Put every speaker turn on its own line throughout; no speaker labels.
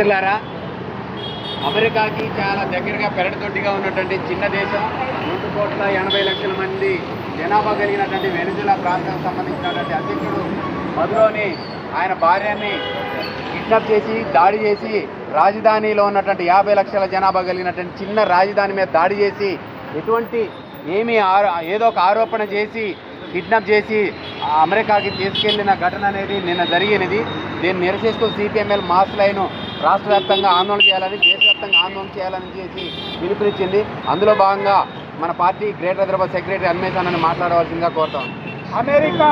మిత్రులారా అమెరికాకి చాలా దగ్గరగా పెరడుతొట్టిగా ఉన్నటువంటి చిన్న దేశం రెండు కోట్ల ఎనభై లక్షల మంది జనాభా కలిగినటువంటి వెనుజులా ప్రాంతానికి సంబంధించినటువంటి అధ్యక్షుడు మధురోని ఆయన భార్యని కిడ్నాప్ చేసి దాడి చేసి రాజధానిలో ఉన్నటువంటి యాభై లక్షల జనాభా కలిగినటువంటి చిన్న రాజధాని మీద దాడి చేసి ఎటువంటి ఏమీ ఏదో ఒక ఆరోపణ చేసి కిడ్నాప్ చేసి ఆ అమెరికాకి తీసుకెళ్ళిన ఘటన అనేది నిన్న జరిగినది. దీన్ని నిరసిస్తూ సిపిఎంఎల్ మాస్ లైన్ రాష్ట్ర వ్యాప్తంగా ఆందోళన చేయాలని దేశవ్యాప్తంగా ఆందోళన చేయాలని చేసి పిలుపునిచ్చింది. అందులో భాగంగా మన పార్టీ గ్రేటర్ హైదరాబాద్ సెక్రటరీ అన్వేషణ అని మాట్లాడవలసిందిగా కోరుతాం.
అమెరికా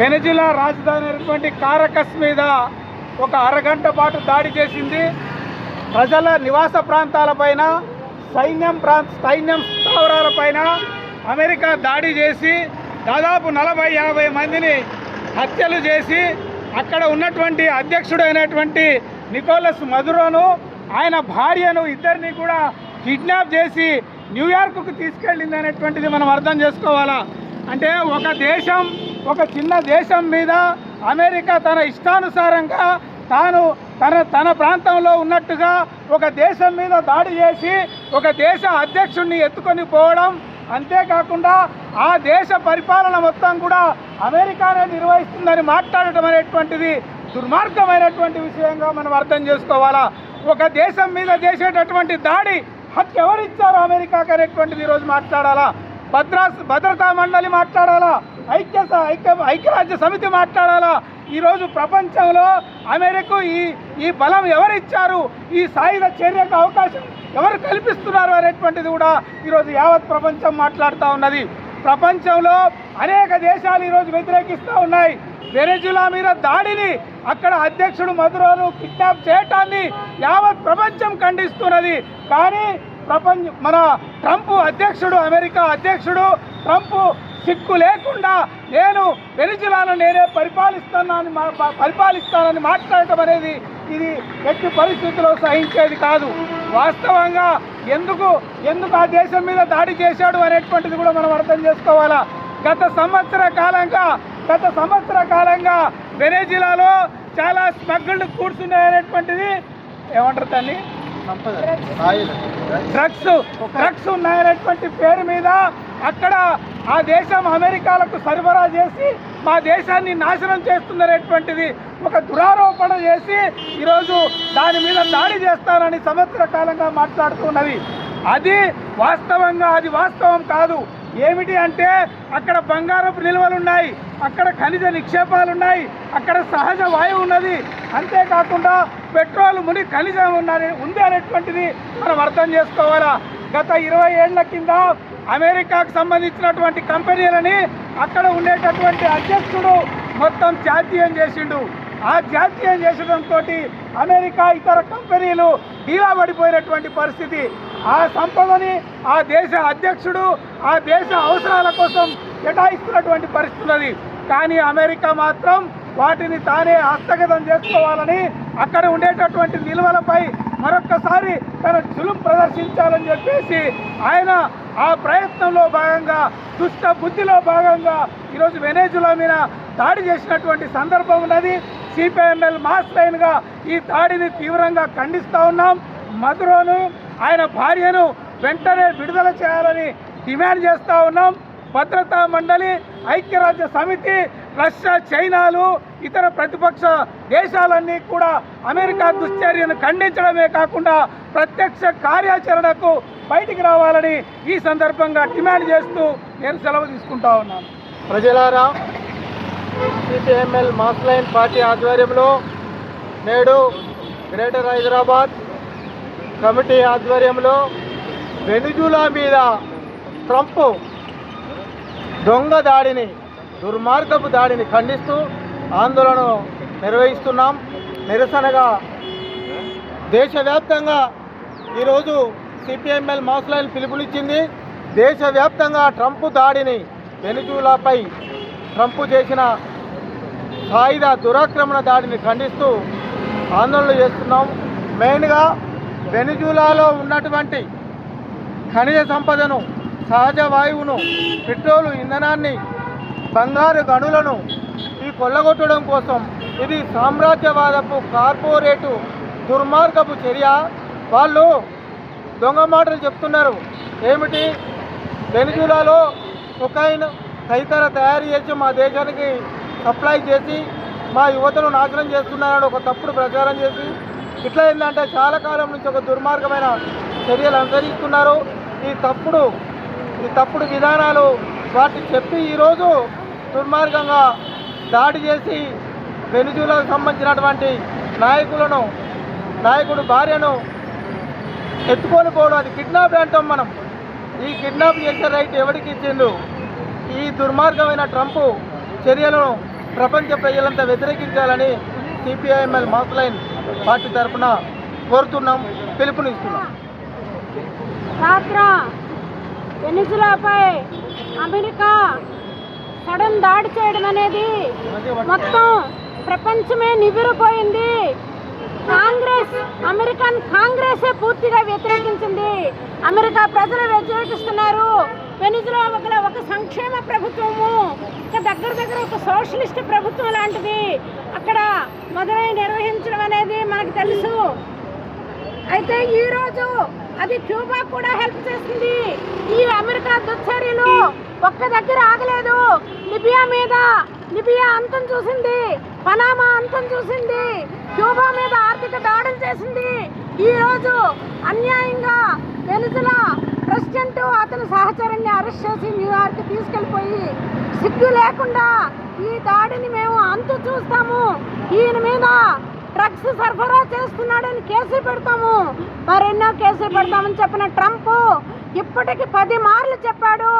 వెనజులా రాజధాని అయినటువంటి కారకస్ మీద ఒక అరగంట పాటు దాడి చేసింది. ప్రజల నివాస ప్రాంతాలపైన సైన్యం ప్రాంత సైన్యం స్థావరాలపైన అమెరికా దాడి చేసి దాదాపు నలభై యాభై మందిని హత్యలు చేసి అక్కడ ఉన్నటువంటి అధ్యక్షుడైనటువంటి నికోలస్ మధురోను ఆయన భార్యను ఇద్దరిని కూడా కిడ్నాప్ చేసి న్యూయార్క్కు తీసుకెళ్ళింది అనేటువంటిది మనం అర్థం చేసుకోవాలా? అంటే ఒక దేశం ఒక చిన్న దేశం మీద అమెరికా తన ఇష్టానుసారంగా తాను తన తన ప్రాంతంలో ఉన్నట్టుగా ఒక దేశం మీద దాడి చేసి ఒక దేశ అధ్యక్షుడిని ఎత్తుకొని పోవడం అంతేకాకుండా ఆ దేశ పరిపాలన మొత్తం కూడా అమెరికానే నిర్వహిస్తుందని మాట్లాడటం అనేటువంటిది దుర్మార్గమైనటువంటి విషయంగా మనం అర్థం చేసుకోవాలా? ఒక దేశం మీద చేసేటటువంటి దాడి హత్య ఎవరిచ్చారు అమెరికాకి అనేటువంటిది ఈరోజు మాట్లాడాలా? భద్రా భద్రతా మండలి మాట్లాడాలా? ఐక్య ఐక్య ఐక్యరాజ్య సమితి మాట్లాడాలా? ఈరోజు ప్రపంచంలో అమెరికు ఈ ఈ బలం ఎవరిచ్చారు? ఈ సాయుధ చర్యకు అవకాశం ఎవరు కల్పిస్తున్నారు అనేటువంటిది కూడా ఈరోజు యావత్ ప్రపంచం మాట్లాడుతూ ఉన్నది. ప్రపంచంలో అనేక దేశాలు ఈరోజు వ్యతిరేకిస్తూ ఉన్నాయి. వెనజులా మీద దాడిని అక్కడ అధ్యక్షుడు మధురోను కిడ్నాప్ చేయటాన్ని యావత్ ప్రపంచం ఖండిస్తున్నది. కానీ ప్రపంచ మన ట్రంప్ అధ్యక్షుడు అమెరికా అధ్యక్షుడు ట్రంప్ సిక్కు లేకుండా నేను వెనిజులాను నేనే పరిపాలిస్తున్నాను మా- పరిపాలిస్తానని మాట్లాడటం అనేది ఇది ఎట్టి పరిస్థితుల్లో సహించేది కాదు. వాస్తవంగా ఎందుకు ఎందుకు ఆ దేశం మీద దాడి చేశాడు అనేటువంటిది కూడా మనం అర్థం చేసుకోవాలా? గత సంవత్సర కాలంగా గత సంవత్సర కాలంగా వెనేజిలాలో చాలా స్మగ్గుళ్ళు కూర్చున్నాయనేటువంటిది ఏమంటారు దాన్ని? డ్రగ్స్ డ్రగ్స్ ఉన్నాయనేటువంటి పేరు మీద అక్కడ ఆ దేశం అమెరికాలకు సరఫరా చేసి మా దేశాన్ని నాశనం చేస్తుందనేటువంటిది ఒక దురారోపణ చేసి ఈరోజు దాని మీద దాడి చేస్తానని సంవత్సర కాలంగా మాట్లాడుతున్నది. అది వాస్తవంగా అది వాస్తవం కాదు. ఏమిటి అంటే అక్కడ బంగారపు నిల్వలు ఉన్నాయి అక్కడ ఖనిజ నిక్షేపాలు ఉన్నాయి అక్కడ సహజ వాయువు ఉన్నది. అంతేకాకుండా పెట్రోల్ ముని ఖనిజం ఉన్నది ఉంది అనేటువంటిది మనం అర్థం చేసుకోవాలా? గత ఇరవై ఏళ్ళ కింద అమెరికాకు సంబంధించినటువంటి కంపెనీలని అక్కడ ఉండేటటువంటి అధ్యక్షుడు మొత్తం జాతీయం చేసిండు. ఆ జాతీయం చేసడంతో అమెరికా ఇతర కంపెనీలు డీలా పడిపోయినటువంటి పరిస్థితి. ఆ సంపదని ఆ దేశ అధ్యక్షుడు ఆ దేశ అవసరాల కోసం కేటాయిస్తున్నటువంటి పరిస్థితి కానీ అమెరికా మాత్రం వాటిని తానే హస్తగతం చేసుకోవాలని అక్కడ ఉండేటటువంటి నిల్వలపై మరొక్కసారి తన జులుం ప్రదర్శించాలని చెప్పేసి ఆయన ఆ ప్రయత్నంలో భాగంగా దుష్ట బుద్ధిలో భాగంగా ఈరోజు వెనేజులా మీద దాడి చేసినటువంటి సందర్భం ఉన్నది. సిపిఎంఎల్ మాస్ లైన్గా ఈ దాడిని తీవ్రంగా ఖండిస్తూ ఉన్నాం. మధురోను ఆయన భార్యను వెంటనే విడుదల చేయాలని డిమాండ్ చేస్తూ ఉన్నాం. భద్రతా మండలి ఐక్యరాజ్య సమితి రష్యా చైనాలు ఇతర ప్రతిపక్ష దేశాలన్నీ కూడా అమెరికా దుశ్చర్యను ఖండించడమే కాకుండా ప్రత్యక్ష కార్యాచరణకు బయటికి రావాలని ఈ సందర్భంగా డిమాండ్ చేస్తూ నేను సెలవు తీసుకుంటా ఉన్నాను.
ప్రజలారా సిపిఎంఎల్ మాస్లైన్ పార్టీ ఆధ్వర్యంలో నేడు గ్రేటర్ హైదరాబాద్ కమిటీ ఆధ్వర్యంలో వెనుజులా మీద ట్రంప్ దొంగ దాడిని దుర్మార్గపు దాడిని ఖండిస్తూ ఆందోళన నిర్వహిస్తున్నాం. నిరసనగా దేశవ్యాప్తంగా ఈరోజు సిపిఎంఎల్ మాస్లైన్ పిలుపునిచ్చింది. దేశవ్యాప్తంగా ట్రంప్ దాడిని వెనుజులాపై ట్రంప్ చేసిన సాయుధ దురాక్రమణ దాడిని ఖండిస్తూ ఆందోళన చేస్తున్నాం. మెయిన్గా వెనుజులాలో ఉన్నటువంటి ఖనిజ సంపదను సహజ వాయువును పెట్రోలు ఇంధనాన్ని బంగారు గనులను ఈ కొల్లగొట్టడం కోసం ఇది సామ్రాజ్యవాదపు కార్పొరేటు దుర్మార్గపు చర్య. వాళ్ళు దొంగ మాటలు చెప్తున్నారు. ఏమిటి? వెనుజులాలో కొకైన్ తదితర తయారు చేసి మా దేశానికి సప్లై చేసి మా యువతను నాశనం చేస్తున్నారని ఒక తప్పుడు ప్రచారం చేసి ఇట్లా ఏంటంటే చాలా కాలం నుంచి ఒక దుర్మార్గమైన చర్యలు అనుసరిస్తున్నారు. ఈ తప్పుడు ఈ తప్పుడు విధానాలు వాటిని చెప్పి ఈరోజు దుర్మార్గంగా దాడి చేసి వెనుజులకు సంబంధించినటువంటి నాయకులను నాయకుడు భార్యను ఎత్తుకొని పోవడం అది కిడ్నాప్ అంటాం మనం. ఈ కిడ్నాప్ చేసే రైట్ ఎవరికి ఇచ్చిండు? ఈ దుర్మార్గమైన ట్రంప్ చర్యలను ప్రపంచ ప్రజలంతా వ్యతిరేకించాలని సిపిఐఎంఎల్ మాస్లైన్ పార్టీ తరఫున కోరుతున్నాం పిలుపునిస్తున్నాం.
అమెరికా సడన్ దాడి చేయడం అనేది మొత్తం ప్రపంచమే నిబిరిపోయింది కాంగ్రెస్ అమెరికన్ కాంగ్రెసే పూర్తిగా వ్యతిరేకించింది. అమెరికా ప్రజలు వ్యతిరేకిస్తున్నారు. వెనిజులా ఒక సంక్షేమ ప్రభుత్వము ఇక దగ్గర దగ్గర ఒక సోషలిస్ట్ ప్రభుత్వం లాంటిది. అక్కడ మొదలై నిర్వహించడం అనేది మనకు తెలుసు. అయితే ఈరోజు అది క్యూబా కూడా హెల్ప్ చేస్తుంది ఈ అమెరికా దుశ్చర్యలు ఒక్క దగ్గర ఆగలేదు. లిబియా మీద లిబియా అంతం చూసింది. పనామా అంతం చూసింది. క్యూబా మీద ఆర్థిక దాడులు చేసింది. ఈరోజు అన్యాయంగా వెనుజులా ప్రెసిడెంట్ అతని సహచరుణ్ణి అరెస్ట్ చేసి న్యూయార్క్ తీసుకెళ్ళిపోయి సిగ్గు లేకుండా ఈ దాడిని మేము అంతు చూస్తాము. ఈయన మీద డ్రగ్స్ సరఫరా చేస్తున్నాడని కేసులు పెడతాము. మరెన్నో కేసులు పెడతామని చెప్పిన ట్రంప్ ఇప్పటికి పది మార్లు చెప్పాడు.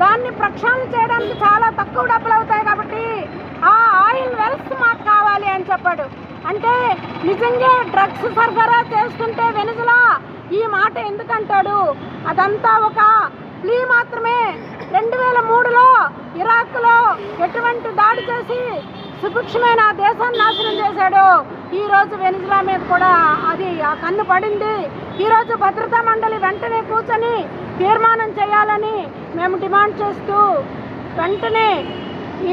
దాన్ని ప్రక్షాళన చేయడానికి చాలా తక్కువ డబ్బులు అవుతాయి కాబట్టి ఆ ఆయిల్ వెల్స్ మాకు కావాలి అని చెప్పాడు. అంటే నిజంగా డ్రగ్స్ సరఫరా చేస్తుంటే వెనుజులా ఈ మాట ఎందుకంటాడు అదంతా ఒక ప్లీ మాత్రమే. రెండు వేల మూడులో ఇరాక్లో ఎటువంటి దాడి చేసి సుభిక్షమైన దేశాన్ని నాశనం చేశాడు ఈరోజు రోజు వెనిజులా మీద కూడా అది కన్ను పడింది. ఈరోజు భద్రతా మండలి వెంటనే కూర్చొని తీర్మానం చేయాలని మేము డిమాండ్ చేస్తూ వెంటనే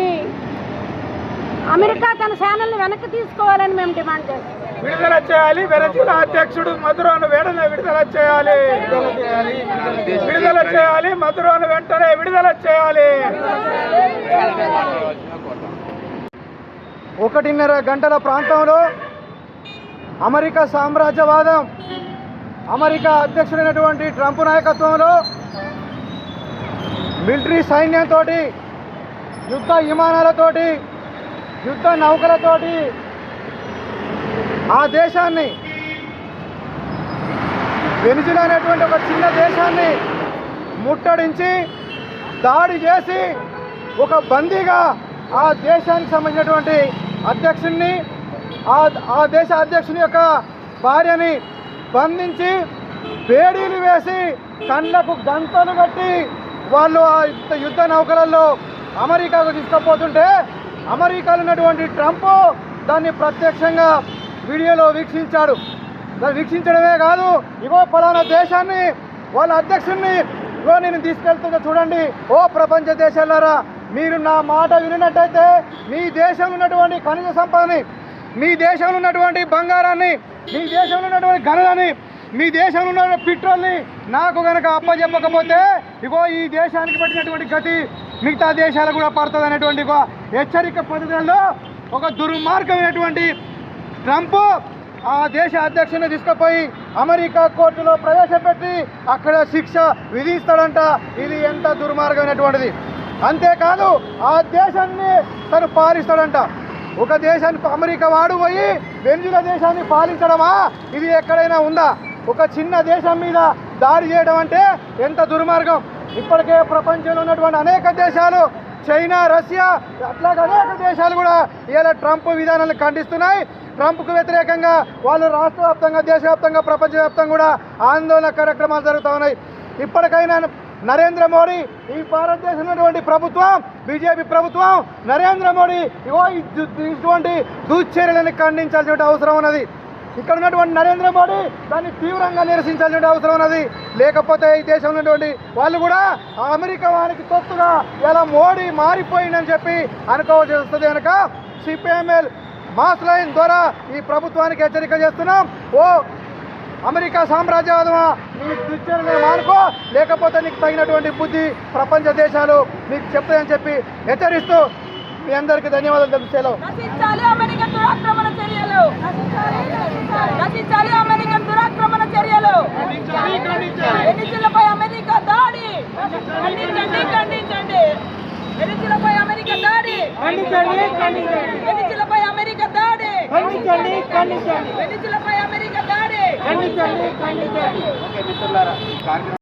ఈ అమెరికా తన సేనల్ని వెనక్కి తీసుకోవాలని మేము డిమాండ్ చేస్తాం.
విడుదల చేయాలి. వెనజులా అధ్యక్షుడు మధురాను వెంటనే విడుదల చేయాలి. విడుదల చేయాలి. మధురాను వెంటనే విడుదల చేయాలి.
ఒకటిన్నర గంటల ప్రాంతంలో అమెరికా సామ్రాజ్యవాదం అమెరికా అధ్యక్షుడైనటువంటి ట్రంప్ నాయకత్వంలో మిలిటరీ సైన్యంతో యుద్ధ విమానాలతోటి యుద్ధ నౌకలతోటి ఆ దేశాన్ని వెనిజులా అనేటువంటి ఒక చిన్న దేశాన్ని ముట్టడించి దాడి చేసి ఒక బందీగా ఆ దేశానికి సంబంధించినటువంటి అధ్యక్షుడిని ఆ దేశ అధ్యక్షుని యొక్క భార్యని బంధించి బేడీలు వేసి కళ్ళకు గంటలు కట్టి వాళ్ళు ఆ యుద్ధ యుద్ధ నౌకలలో అమెరికాకు తీసుకుపోతుంటే అమెరికాలో ఉన్నటువంటి ట్రంప్ దాన్ని ప్రత్యక్షంగా వీడియోలో వీక్షించాడు. దాన్ని వీక్షించడమే కాదు ఇగో ఫలానా దేశాన్ని వాళ్ళ అధ్యక్షుడిని ఇగో నేను తీసుకెళ్తుందో చూడండి. ఓ ప్రపంచ దేశాలారా మీరు నా మాట వినినట్టయితే మీ దేశంలో ఉన్నటువంటి ఖనిజ సంపదని మీ దేశంలో ఉన్నటువంటి బంగారాన్ని మీ దేశంలో ఉన్నటువంటి గనులని మీ దేశంలో ఉన్న పెట్రోల్ని నాకు కనుక అప్పచెప్పకపోతే ఇగో ఈ దేశానికి పెట్టినటువంటి గతి మిగతా దేశాలకు కూడా పడుతుంది అనేటువంటి ఒక హెచ్చరిక పద్ధతుల్లో ఒక దుర్మార్గమైనటువంటి ట్రంప్ ఆ దేశ అధ్యక్షుని తీసుకుపోయి అమెరికా కోర్టులో ప్రవేశపెట్టి అక్కడ శిక్ష విధిస్తాడంట. ఇది ఎంత దుర్మార్గమైనటువంటిది. అంతేకాదు ఆ దేశాన్ని తను పాలిస్తాడంట. ఒక దేశానికి అమెరికా వాడు పోయి వెనుజుల దేశాన్ని పాలించడమా? ఇది ఎక్కడైనా ఉందా? ఒక చిన్న దేశం మీద దాడి చేయడం అంటే ఎంత దుర్మార్గం? ఇప్పటికే ప్రపంచంలో ఉన్నటువంటి అనేక దేశాలు చైనా రష్యా అట్లాగే అనేక దేశాలు కూడా ఇలా ట్రంప్ విధానాలను ఖండిస్తున్నాయి. ట్రంప్కు వ్యతిరేకంగా వాళ్ళు రాష్ట్ర వ్యాప్తంగా దేశవ్యాప్తంగా ప్రపంచవ్యాప్తంగా కూడా ఆందోళన కార్యక్రమాలు జరుగుతూ ఉన్నాయి. ఇప్పటికైనా నరేంద్ర మోడీ ఈ భారతదేశంలోటువంటి ప్రభుత్వం బీజేపీ ప్రభుత్వం నరేంద్ర మోడీ ఇగో ఇటువంటి దుశ్చర్యలను ఖండించాల్సిన అవసరం ఉన్నది. ఇక్కడ ఉన్నటువంటి నరేంద్ర మోడీ దాన్ని తీవ్రంగా నిరసించాల్సిన అవసరం ఉన్నది. లేకపోతే ఈ దేశంలో ఉన్నటువంటి వాళ్ళు కూడా అమెరికా వారికి తొత్తుగా ఇలా మోడీ మారిపోయిందని చెప్పి అనుకోవాల్సి వస్తుంది కనుక సిపిఎంఎల్ మాస్ లైన్ ద్వారా ఈ ప్రభుత్వానికి హెచ్చరిక చేస్తున్నాం. ఓ అమెరికా సామ్రాజ్యవాదమా? నీ దుశ్చరణ మానుకో. లేకపోతే నీకు తగినటువంటి బుద్ధి ప్రపంచ దేశాలు మీకు చెప్తాయని చెప్పి హెచ్చరిస్తూ మీ అందరికీ ధన్యవాదాలు తెలుపుతాను
ఎన్నికలపై అమెరికా దాడి. ఎన్నికలపై అమెరికా దాడి. ఎన్నికలపై అమెరికా ఓకే మిత్రులారా.